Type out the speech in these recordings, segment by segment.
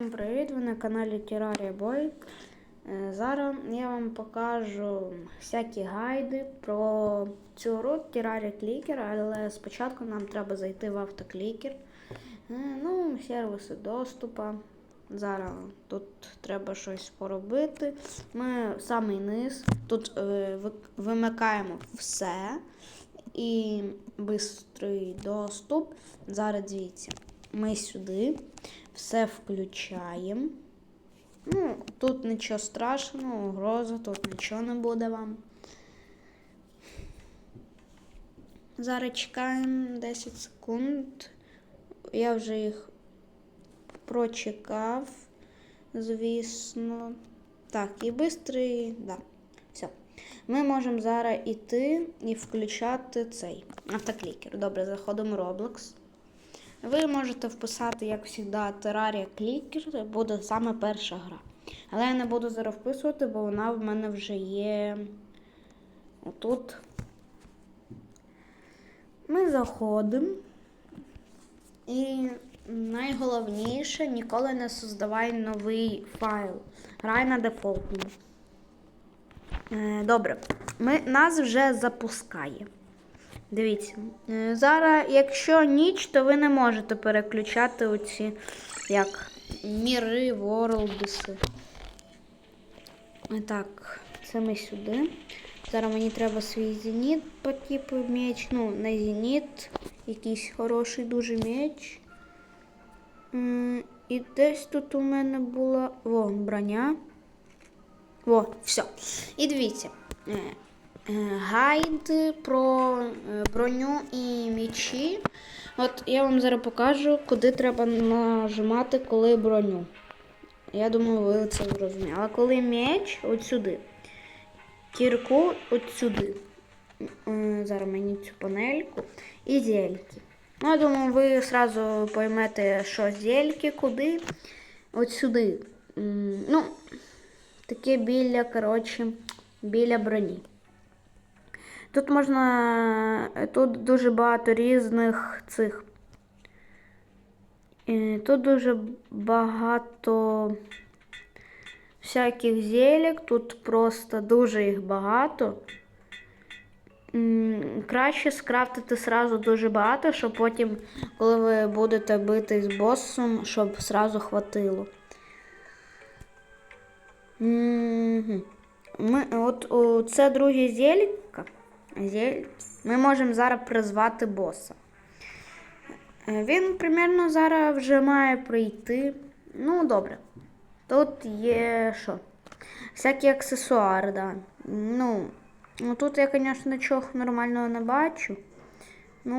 Всім Привіт, ви на каналі Terraria Boy. Е, Зараз я вам покажу всякі гайди про цю гру Terraria Clicker, але спочатку нам треба зайти в автоклікер. Е, Ну, сервіси доступу. Зараз тут треба щось поробити. Ми в самий низ. Тут е, вимикаємо все і швидкий доступ. Зараз дивіться. Ми сюди все включаємо. Ну, тут нічого страшного, угроза, тут нічого не буде вам. Зараз чекаємо 10 секунд. Я вже їх прочекав, звісно. Так, і бистрий, да. Все. Ми можемо зараз іти і включати цей автоклікер. Добре, заходимо в Roblox. Ви можете вписати, як завжди, Terraria Clicker, буде саме перша гра. Але я не буду зараз вписувати, бо вона в мене вже є отут. Ми заходимо. І найголовніше ніколи не создавай новий файл. Грай на дефолтному. Е, Добре, ми, нас вже запускає. Дивіться, е, зараз, якщо ніч, то ви не можете переключати оці як міри, ворлдси. Так, це ми сюди. Зараз мені треба свій зеніт по типу меч. Ну, не зеніт, якийсь хороший дуже меч. І десь тут у мене була Во, броня. Во, все. І дивіться. Е, Гайд про е, броню і мечі. От я вам зараз покажу, куди треба нажимати, коли броню. Я думаю, ви це зрозуміли. Але коли меч, от сюди. Кірку от сюди. Е, Зараз мені цю панельку. І зельки. Ну, я думаю, ви одразу поймете, що зельки, куди. От сюди. Ну, таке біля, коротше, біля броні. Тут можна. Тут дуже багато різних цих. Е, Тут дуже багато всяких зелек, тут просто дуже їх багато. Краще скрафтити сразу дуже багато, щоб потім, коли ви будете бити з босом, щоб сразу хватило. Ми, от о, це друге зелька. Ми можемо зараз призвати боса. Е, Він примерно зараз вже має прийти. Ну, добре. Тут є що? Всякі аксесуари, да. Ну, ну тут я, звісно, нічого нормального не бачу. Ну,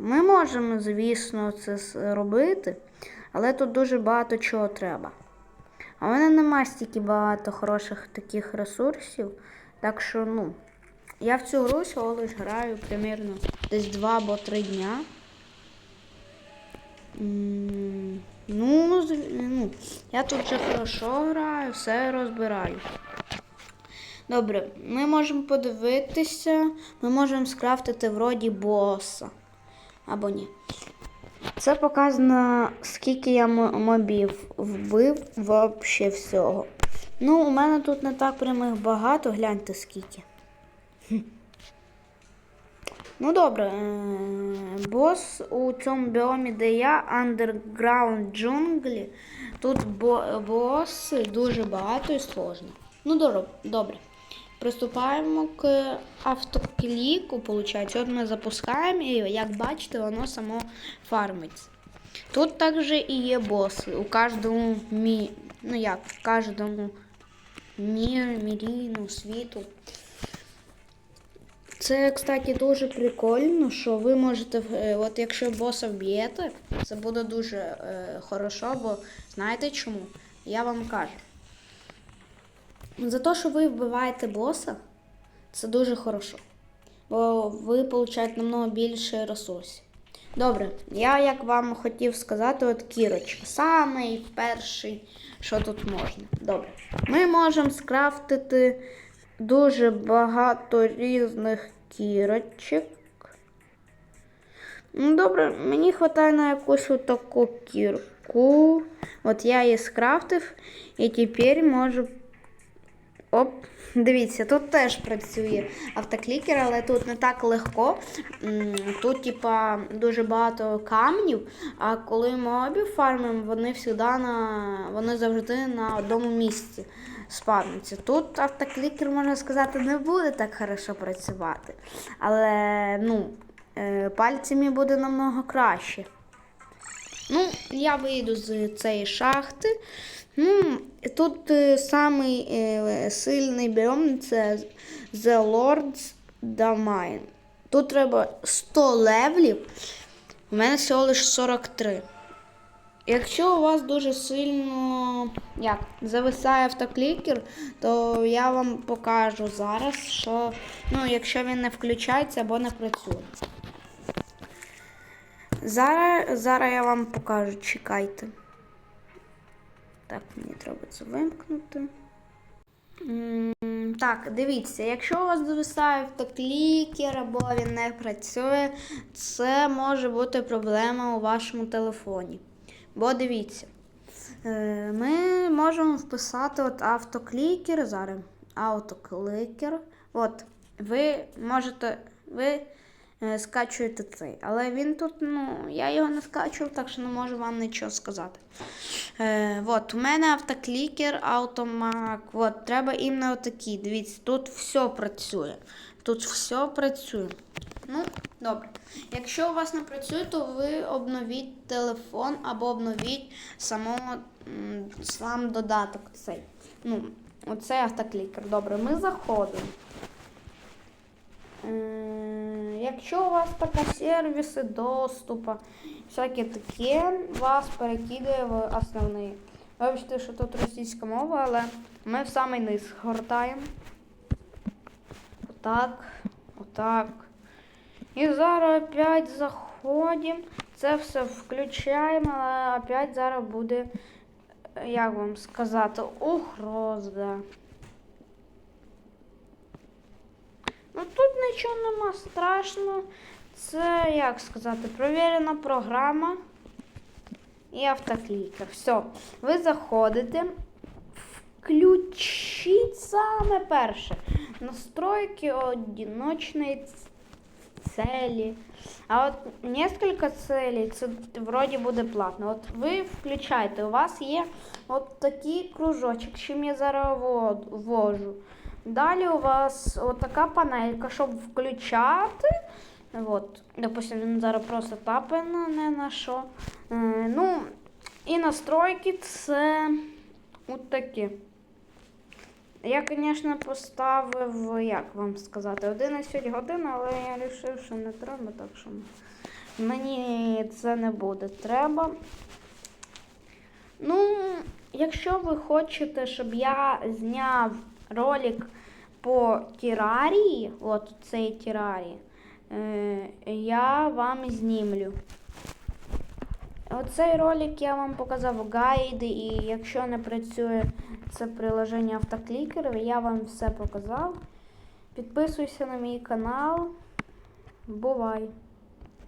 ми можемо, звісно, це робити, але тут дуже багато чого треба. А в мене немає стільки багато хороших таких ресурсів. Так що, ну, я в цю гру всього лиш граю примерно десь 2 або 3 дня. Ну, ну, я тут вже хорошо граю, все розбираю. Добре, ми можемо подивитися, ми можемо скрафтити вроді боса. Або ні. Це показано, скільки я мобів вбив вообще всього. Ну, у мене тут не так прям їх багато, гляньте скільки. Ну добре, е, бос у цьому біомі, де я, Underground джунглі. Тут бо- боси дуже багато і сложно. Ну добре. Приступаємо к автокліку, виходить. От ми запускаємо, і як бачите, воно само фармиться. Тут також і є боси. У кожному мі... ну як, в кожному мірі, ну, світу. Це, кстати, дуже прикольно, що ви можете, е, от якщо боса вб'єте, це буде дуже е, хорошо, бо знаєте чому? Я вам кажу. За те, що ви вбиваєте боса, це дуже хорошо. Бо ви получаєте намного більше ресурсів. Добре, я як вам хотів сказати, от кірочка. Самий перший, що тут можна. Добре. Ми можемо скрафтити дуже багато різних кірочок. Ну, Добре, мені вистачає на якусь отаку кірку. От я її скрафтив і тепер можу. Оп, дивіться, тут теж працює автоклікер, але тут не так легко. Тут, типа, дуже багато камнів, а коли мобів фармимо, вони завжди на вони завжди на одному місці спавняться. Тут автоклікер, можна сказати, не буде так хорошо працювати. Але ну, е, пальцями буде намного краще. Ну, я вийду з цієї шахти. Ну, тут е, самий е, сильний біом це The Lord's Domain. Тут треба 100 левлів. У мене всього лише 43. Якщо у вас дуже сильно як, зависає автоклікер, то я вам покажу зараз, що ну, якщо він не включається або не працює. Зараз, зараз я вам покажу, чекайте. Так, мені треба це вимкнути. Так, дивіться, якщо у вас зависає автоклікер або він не працює, це може бути проблема у вашому телефоні. Бо дивіться, е, ми можемо вписати от автоклікер зараз. Автоклікер. От, ви можете, ви е, скачуєте цей. Але він тут, ну, я його не скачував, так що не можу вам нічого сказати. Е, от, у мене автоклікер, автомак. От, треба іменно отакі. Дивіться, тут все працює. Тут все працює. Ну, добре. Якщо у вас не працює, то ви обновіть телефон або обновіть само, сам додаток цей. Ну, оцей автоклікер. Добре, ми заходимо. Якщо у вас така сервіси доступу, всяке таке, вас перекидає в основний. Вибачте, що тут російська мова, але ми в самий низ гортаємо. Отак, отак. І зараз опять заходимо. Це все включаємо, але опять зараз буде, як вам сказати, угроза. Ну тут нічого нема страшного. Це, як сказати, провірена програма і автоклікер. Все. Ви заходите, включіть саме перше. Настройки одиночної цели. А от несколько целей, це вроді буде платно. От ви включаєте, у вас є от такий кружочок, чим я зараз ввожу. Далі у вас от така панелька, щоб включати. От, допустим, він зараз просто тапає не на що. Е, ну, і настройки це от такі. Я, звісно, поставив, як вам сказати, 11 годин, але я вирішив, що не треба, так що мені це не буде треба. Ну, якщо ви хочете, щоб я зняв ролик по тірарії, от цей тірарії, е, я вам знімлю. Оцей ролик я вам показав гайди, і якщо не працює це приложення автоклікерів, я вам все показав. Підписуйся на мій канал. Бувай!